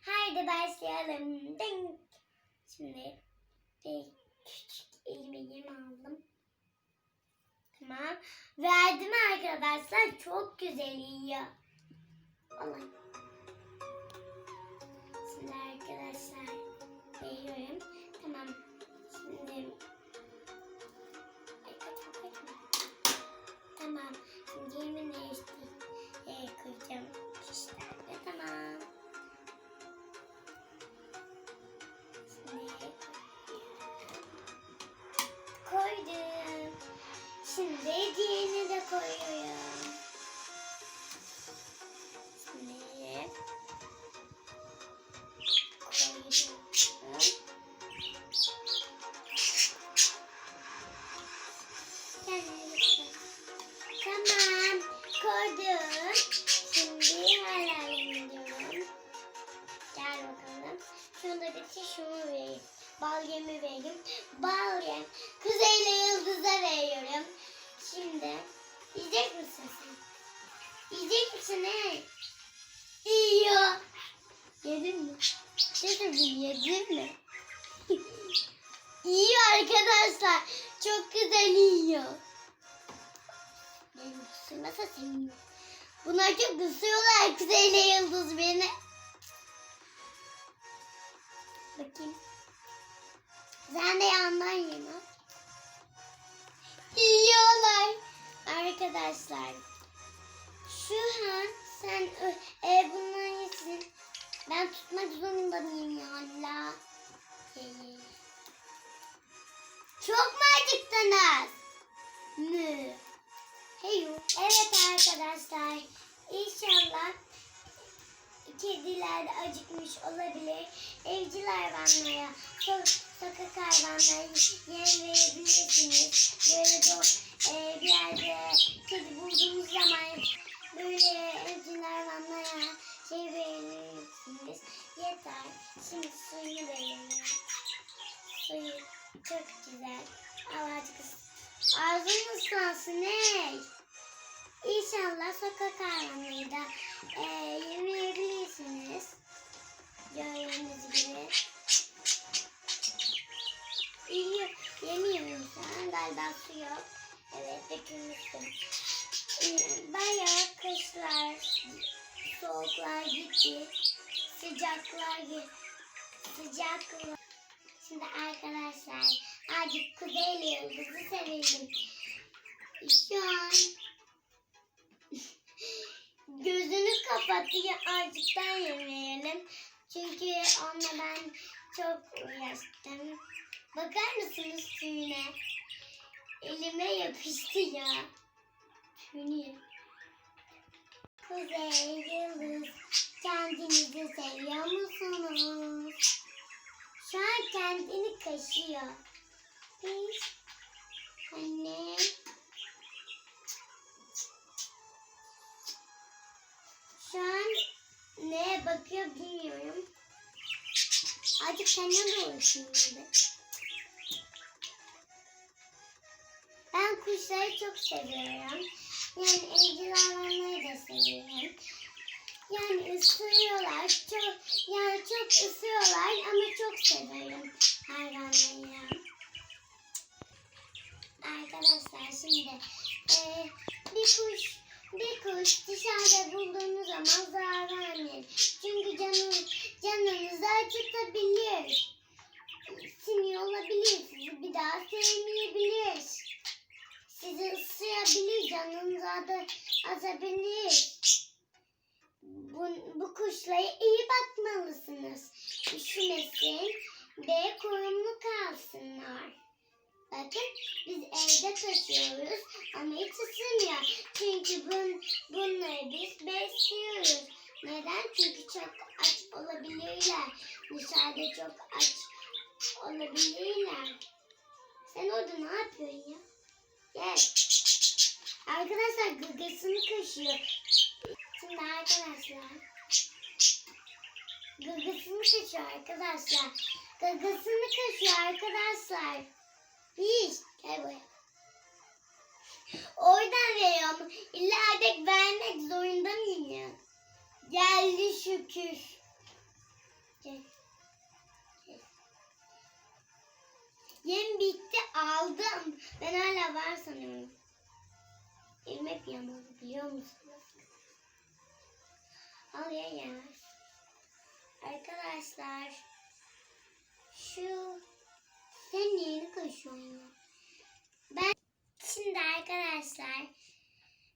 Haydi başlayalım. Ding. Şimdi bir küçük yem aldım. Tamam. Verdim arkadaşlar. Çok güzel yiyor. Vallahi. Şimdi arkadaşlar veriyorum. Tamam. Şimdi Bitir, şunu vereyim. Bal yemi vereyim. Bal yem. Kuzeyle yıldıza veriyorum. Şimdi yiyecek misin sen? Yiyecek misin he? Yiyor. Yedin mi? Dedim yedin mi? Yiyor arkadaşlar. Çok güzel yiyor. Benim kusurmasa sevmiyor. Bunlar çok kusuyorlar Kuzeyle Yıldız beni. Bakayım. Sen de yandan yeme. Yiyorlar. Arkadaşlar. Şu an sen e, bundan yesin. Ben tutmak zorunda mıyım ya Allah? Ye. Çok mu acıktınız? Mü. Hey, evet arkadaşlar. İnşallah kediler acıkmış olabilir. Evcil hayvanlara, so- sokak hayvanlara yem verebilirsiniz. Böyle de, e, bir yerde kedi bulduğunuz zaman böyle evcil hayvanlara şey verebilirsiniz. Yeter. Şimdi suyunu verelim. Suyu çok güzel. Al azıcık ıs- Ağzın ıslansın ey. İnşallah sokak hayvanları e, yemeyebilirsiniz. Gördüğünüz gibi. İyi, yemiyor musun? Galiba su yok. Evet, dökülmüştüm. E, bayağı kışlar, soğuklar gitti. Sıcaklar gitti. Sıcaklar. Şimdi arkadaşlar azıcık kuzeyli yıldızı sevelim. Şu an gözünü kapatıyor azıcıktan yemeyelim. Çünkü onunla ben çok uğraştım. Bakar mısınız suyuna? Elime yapıştı ya. Şunu Kuzey yıldız kendinizi seviyor musunuz? Şu an kendini kaşıyor. Biz anne şu an neye bakıyor bilmiyorum. Azıcık senden de şimdi. Ben kuşları çok seviyorum. Yani evcil hayvanları da seviyorum. Yani ısırıyorlar. Çok yani çok ısırıyorlar ama çok seviyorum hayvanları. Arkadaşlar şimdi e, bir kuş bir kuş dışarıda bulduğunuz zaman zarar vermeyin. Çünkü canın, canınızı acıtabilir. Sinir olabilir. Sizi bir daha sevmeyebilir. Sizi ısırabilir. Canınıza da azabilir. Bu, bu kuşlara iyi bakmalısınız. Üşümesin ve korumlu kalsınlar. Bakın biz evde taşıyoruz ama hiç ısırmıyor. Çünkü bun, bunları biz besliyoruz. Neden? Çünkü çok aç olabilirler. Dışarıda çok aç olabilirler. Sen orada ne yapıyorsun ya? Gel. Arkadaşlar gıgısını kaşıyor. Şimdi arkadaşlar. Gıgısını kaşıyor arkadaşlar. Gıgısını kaşıyor arkadaşlar. Hiç. Gel buraya. Oradan veriyorum. İleride Geldi şükür. Gel. Yem bitti aldım. Ben hala var sanıyorum. Elim hep yamalı biliyor musunuz? Al ye ye. Arkadaşlar şu sen niye koşuyorsun ya? Ben şimdi arkadaşlar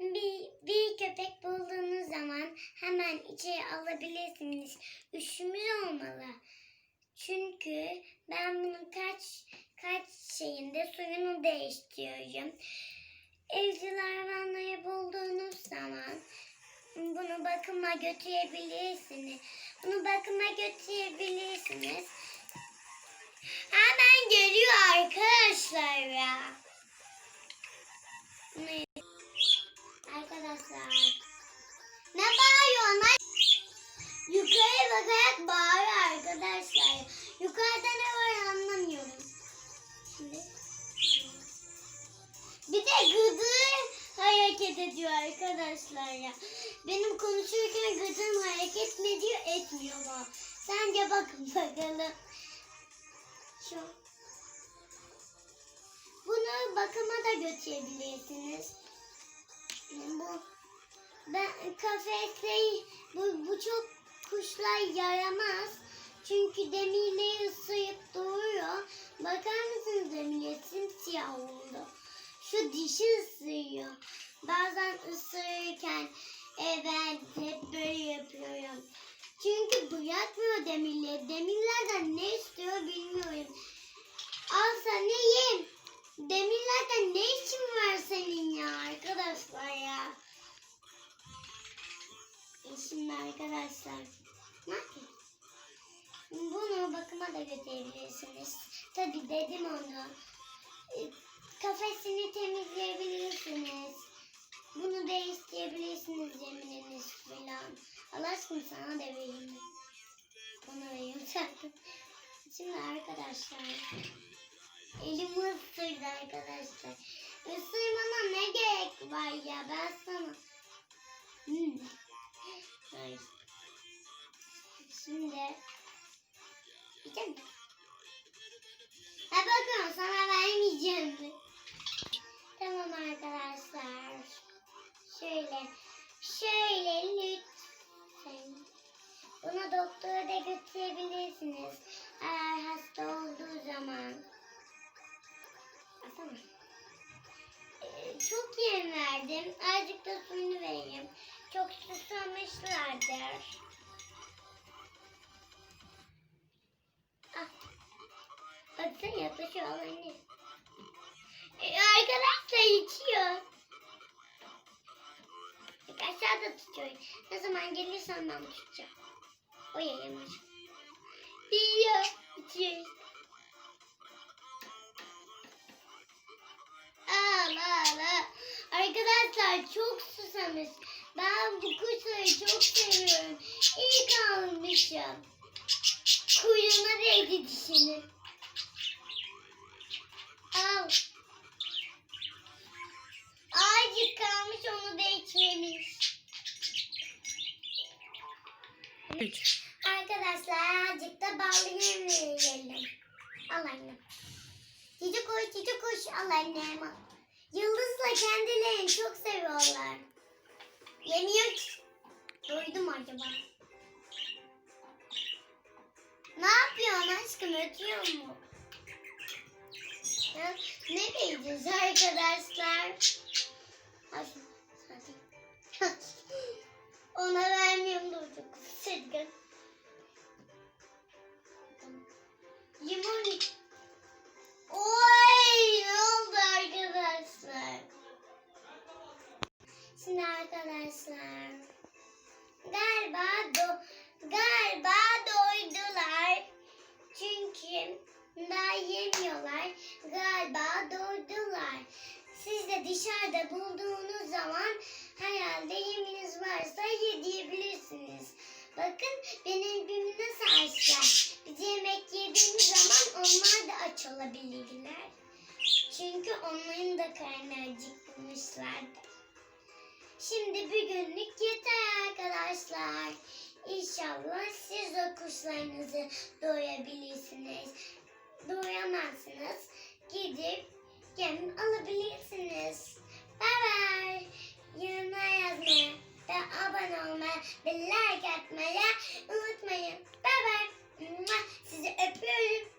bir, bir köpek bulduğunuz zaman hemen içeri alabilirsiniz. Üşümüş olmalı. Çünkü ben bunu kaç kaç şeyinde suyunu değiştiriyorum. Evcil hayvanları bulduğunuz zaman bunu bakıma götürebilirsiniz. Bunu bakıma götürebilirsiniz. Hemen geliyor arkadaşlar ya. Arkadaşlar. Ne bağırıyorlar? Yukarı bakarak bağırıyor arkadaşlar. Yukarıda ne var anlamıyorum. Şimdi. Bir de gıdı hareket ediyor arkadaşlar ya. Benim konuşurken gıdım hareket mi ediyor etmiyor mu? Sence bakın bakalım. Şu. Bunu bakıma da götürebilirsiniz. Bu ben kafeste bu, bu çok kuşlar yaramaz. Çünkü demirleri ısırıp duruyor. Bakar mısınız demirleri simsiyah oldu. Şu dişi ısırıyor. Bazen ısırırken e, ben hep böyle yapıyorum. Çünkü bırakmıyor demirleri. Demirlerden ne istiyor bilmiyorum. Al sana yem. Demirlerden ne işin var senin ya arkadaşlar ya? E şimdi arkadaşlar ne? Bunu bakıma da götürebilirsiniz. Tabi dedim onu. E, Kafesini temizleyebilirsiniz. Bunu değiştirebilirsiniz yemininiz falan. Allah aşkına sana da vereyim. Bana vereyim. Şimdi arkadaşlar. Elimi ısırdı arkadaşlar. Isırmama ne gerek var ya ben sana. Hmm. Şimdi. Misin? Ha bakın sana vermeyeceğim. Tamam arkadaşlar. Al anne. Ee, arkadaşlar içiyor. Bak aşağıda tutuyor. Ne zaman gelirsen ben tutacağım. O yayamaz. Yiyor. İçiyor. Al al al. Arkadaşlar çok susamış. Ben bu kuşları çok seviyorum. İyi kalmışım. Kuyruğuna değdi dişini. Al. Azıcık kalmış onu da. 3. Arkadaşlar azıcık da ballı yiyelim. Al annem. Cici kuş, cici kuş. Al annem. Yıldızla kendilerini çok seviyorlar. Yemiyor ki. Doydum acaba? Ne yapıyorsun aşkım? Ötüyor mu? Ne diyeceğiz arkadaşlar? Hadi. Ona vermiyorum çok sıkıntı. Limon. Bakın benim gibi nasıl açlar. Biz yemek yediğimiz zaman onlar da aç olabilirler. Çünkü onların da karnı acıkmışlardı. Şimdi bir günlük yeter arkadaşlar. İnşallah siz de kuşlarınızı doyabilirsiniz. Doyamazsınız. Gidip yem alabilirsiniz. Bye bye. Yorumlar yazmayı ve abone olmayı ve like atmayı unutmayın. Bye bye. Sizi öpüyorum.